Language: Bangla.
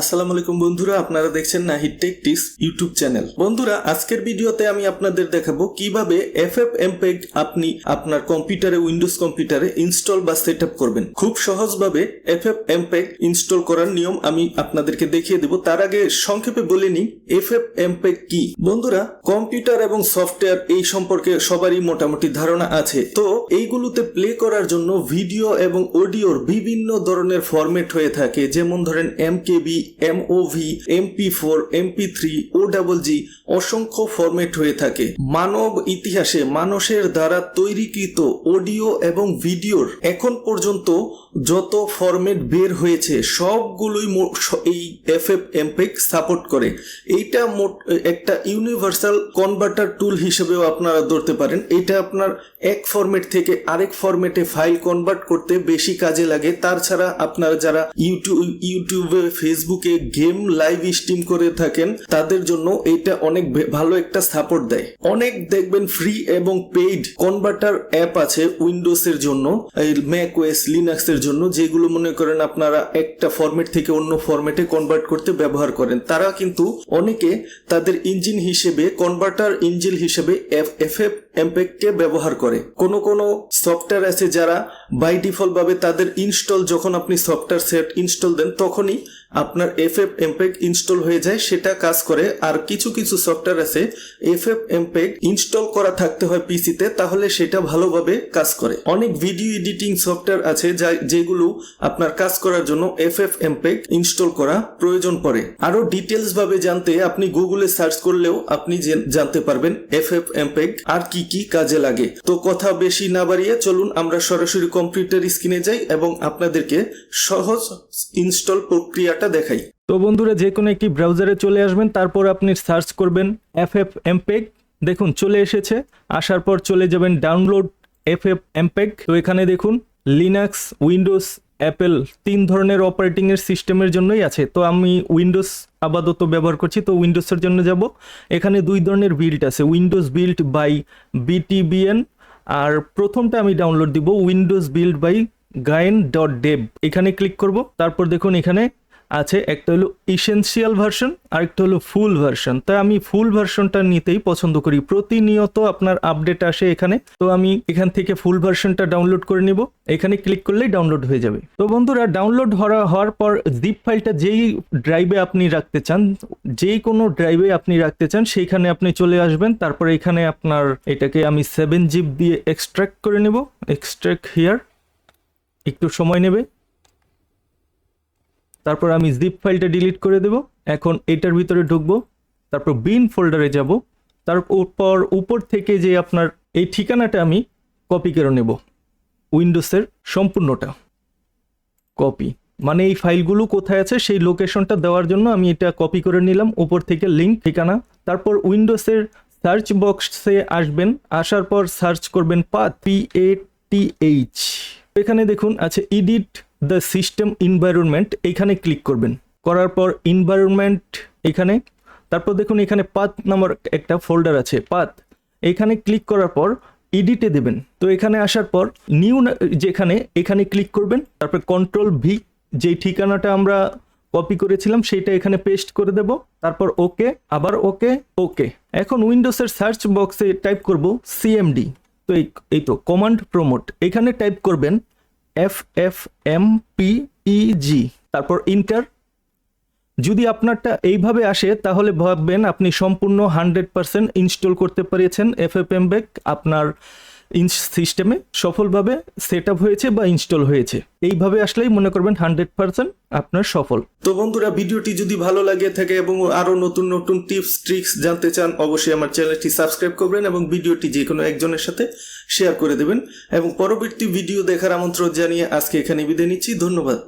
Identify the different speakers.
Speaker 1: আসসালামু আলাইকুম বন্ধুরা, আপনারা দেখছেন Nahid tech tips YouTube channel. বন্ধুরা, আজকের ভিডিওতে আমি আপনাদের দেখাবো কীভাবে এফ এফ এমপেগ আপনি আপনার কম্পিউটারে, উইন্ডোজ কম্পিউটারে ইনস্টল বা সেট করবেন। খুব সহজভাবে এফ এফ এমপেগ ইনস্টল করার নিয়ম আমি আপনাদেরকে দেখিয়ে দেব। তার আগে সংক্ষেপে বলে নিই এফ এফ এমপেগ কি? বন্ধুরা, কম্পিউটার এবং সফটওয়্যার এই সম্পর্কে সবারই মোটামুটি ধারণা আছে। তো এইগুলোতে প্লে করার জন্য ভিডিও এবং অডিওর বিভিন্ন ধরনের ফরম্যাট হয়ে থাকে। যেমন ধরেন M KB MOV MP four MP three ও ডাবল জি অসংখ্য ফরম্যাট হয়ে থাকে। মানব ইতিহাসে মানুষের দ্বারা তৈরিকৃত অডিও এবং ভিডিওর এখন পর্যন্ত যত ফরম্যাট বের হয়েছে, সবগুলোই এই এফ এফ এমপেক সাপোর্ট করে। এইটা মোট একটা ইউনিভার্সাল কনভার্টার টুল হিসেবেও আপনারা ধরতে পারেন। এটা আপনার এক ফরম্যাট থেকে আরেক ফরম্যাটে ফাইল কনভার্ট করতে বেশি কাজে লাগে। তার ছাড়া আপনারা যারা ইউটিউব ইউটিউবে ফেসবুকে গেম লাইভ স্ট্রিম করে থাকেন, তাদের জন্য এটা অনেক ভালো একটা সাপোর্ট দেয়। অনেক দেখবেন ফ্রি এবং পেইড কনভার্টার অ্যাপ আছে উইন্ডোজ এর জন্য, এই ম্যাক ওএস লিনাক্স এর জন্য, যেগুলো মনে করেন আপনারা একটা ফরম্যাট থেকে অন্য ফরম্যাটে কনভার্ট করতে ব্যবহার করেন। তারা কিন্তু অনেকে তাদের ইঞ্জিন হিসেবে কনভার্টার ইঞ্জিন হিসেবে এফ এফ এফ কে ব্যবহার করে। কোনো কোনো সফটওয়্যার আছে যারা বাই ডিফল্ট ভাবে তাদের ইনস্টল যখন আপনি সফটওয়্যার সেট ইনস্টল দেন, তখনই আপনার এফ এফ এমপেক ইনস্টল হয়ে যায়, সেটা কাজ করে। আর কিছু কিছু সফটওয়্যার আছে এফ এফ এমপেক ইনস্টল করা থাকতে হয় পিসিতে তাহলে সেটা ভালোভাবে কাজ করে। অনেক ভিডিও এডিটিং সফটওয়্যার আছে যা, যেগুলো আপনার কাজ করার জন্য এফ এফ এমপেক ইনস্টল করা প্রয়োজন পড়ে। আরও ডিটেলস ভাবে জানতে আপনি গুগলে সার্চ করলেও আপনি জেন- জানতে পারবেন এফ এফ এমপেক আর কি কি কাজে লাগে? তো কথা বেশি না বাড়িয়ে চলুন আমরা সরাসরি কম্পিউটার স্ক্রিনে যাই এবং আপনাদেরকে সহজ ইনস্টল প্রক্রিয়াটা দেখাই।
Speaker 2: তো বন্ধুরা, যে কোনো একটি ব্রাউজারে চলে আসবেন, তারপর আপনি সার্চ করবেন এফ এফ এমপেগ। দেখুন, চলে এসেছে। আসার পর চলে যাবেন ডাউনলোড এফ এফ এমপেগ। তো এখানে দেখুন, লিনাক্স, উইন্ডোজ অ্যাপেল তিন ধরনের অপারেটিংয়ের সিস্টেমের জন্যই আছে। তো আমি উইন্ডোজ আপাতত ব্যবহার করছি। তো উইন্ডোজের জন্য যাব। এখানে দুই ধরনের বিল্ড আছে। উইন্ডোজ বিল্ড বাই বিটিবিএন আর প্রথমটা আমি ডাউনলোড দিব। Windows build by Gyan dot dev এখানে ক্লিক করব। তারপর দেখুন এখানে আছে, একটা হলো ইসেন্সিয়াল ভার্সন আর একটা হলো ফুল ভার্সন তাই আমি ফুল ভার্সনটা নিতেই পছন্দ করি। প্রতিনিয়ত আপনার আপডেট আসে এখানে। তো আমি এখান থেকে ফুল ভার্সনটা ডাউনলোড করে নিব। এখানে ক্লিক করলেই ডাউনলোড হয়ে যাবে। তো বন্ধুরা ডাউনলোড হওয়ার পর জিপ ফাইলটা যেই ড্রাইভে আপনি রাখতে চান, যেই কোনো ড্রাইভে আপনি রাখতে চান, সেইখানে আপনি চলে আসবেন। তারপর এখানে আপনার এটাকে আমি সেভেন জিপ দিয়ে এক্সট্র্যাক্ট করে নেব। এক্সট্র্যাক্ট হিয়ার একটু সময় নেবে। তারপর আমি জিপ ফাইলটা ডিলিট করে দেব। এখন এটার ভিতরে ঢুকবো। তারপর বিন ফোল্ডারে যাব। তারপর উপর থেকে যে আপনার এই ঠিকানাটা আমি কপি করে নেব। উইন্ডোজের সম্পূর্ণটা। কপি মানে এই ফাইলগুলো কোথায় আছে, সেই লোকেশনটা দেওয়ার জন্য আমি এটা কপি করে নিলাম। উপর থেকে লিঙ্ক ঠিকানা। তারপর উইন্ডোজের সার্চ বক্সে আসবেন। আসার পর সার্চ করবেন path P A T H এখানে দেখুন, আছে ইডিট দ্য সিস্টেম এনভায়রনমেন্ট এখানে ক্লিক করবেন। করার পর এনভায়রনমেন্ট এখানে, তারপর দেখুন এখানে পাথ নামক একটা ফোল্ডার আছে, পাথ। এখানে ক্লিক করার পর এডিটে দেবেন। তো এখানে আসার পর নিউ যেখানে, এখানে ক্লিক করবেন। তারপর কন্ট্রোল ভি, যেই ঠিকানাটা আমরা কপি করেছিলাম সেইটা এখানে পেস্ট করে দেব। তারপর ওকে, আবার ওকে ওকে। এখন উইন্ডোজের সার্চ বক্সে টাইপ করব সিএমডি। তো এই তো, কমান্ড প্রমোট। এখানে টাইপ করবেন F F M P E G তারপর ইন্টার যদি আপনারটা এইভাবে আসে, তাহলে ভাববেন আপনি সম্পূর্ণ হান্ড্রেড পারসেন্ট ইনস্টল করতে পেরেছেন এফ এফ এম বেক আপনার সিস্টেমে সফলভাবে সেট আপ হয়েছে বা ইনস্টল হয়েছে। এইভাবে আসলেই মনে করবেন হান্ড্রেড পার্সেন্ট আপনার সফল।
Speaker 1: তো বন্ধুরা, ভিডিওটি যদি ভালো লাগে থাকে এবং আরও নতুন নতুন টিপস, ট্রিক্স জানতে চান, অবশ্যই আমার চ্যানেলটি সাবস্ক্রাইব করবেন এবং ভিডিওটি যে কোনো একজনের সাথে শেয়ার করে দেবেন। এবং পরবর্তী ভিডিও দেখার আমন্ত্রণ জানিয়ে আজকে এখানে বিদায় নিচ্ছি। ধন্যবাদ।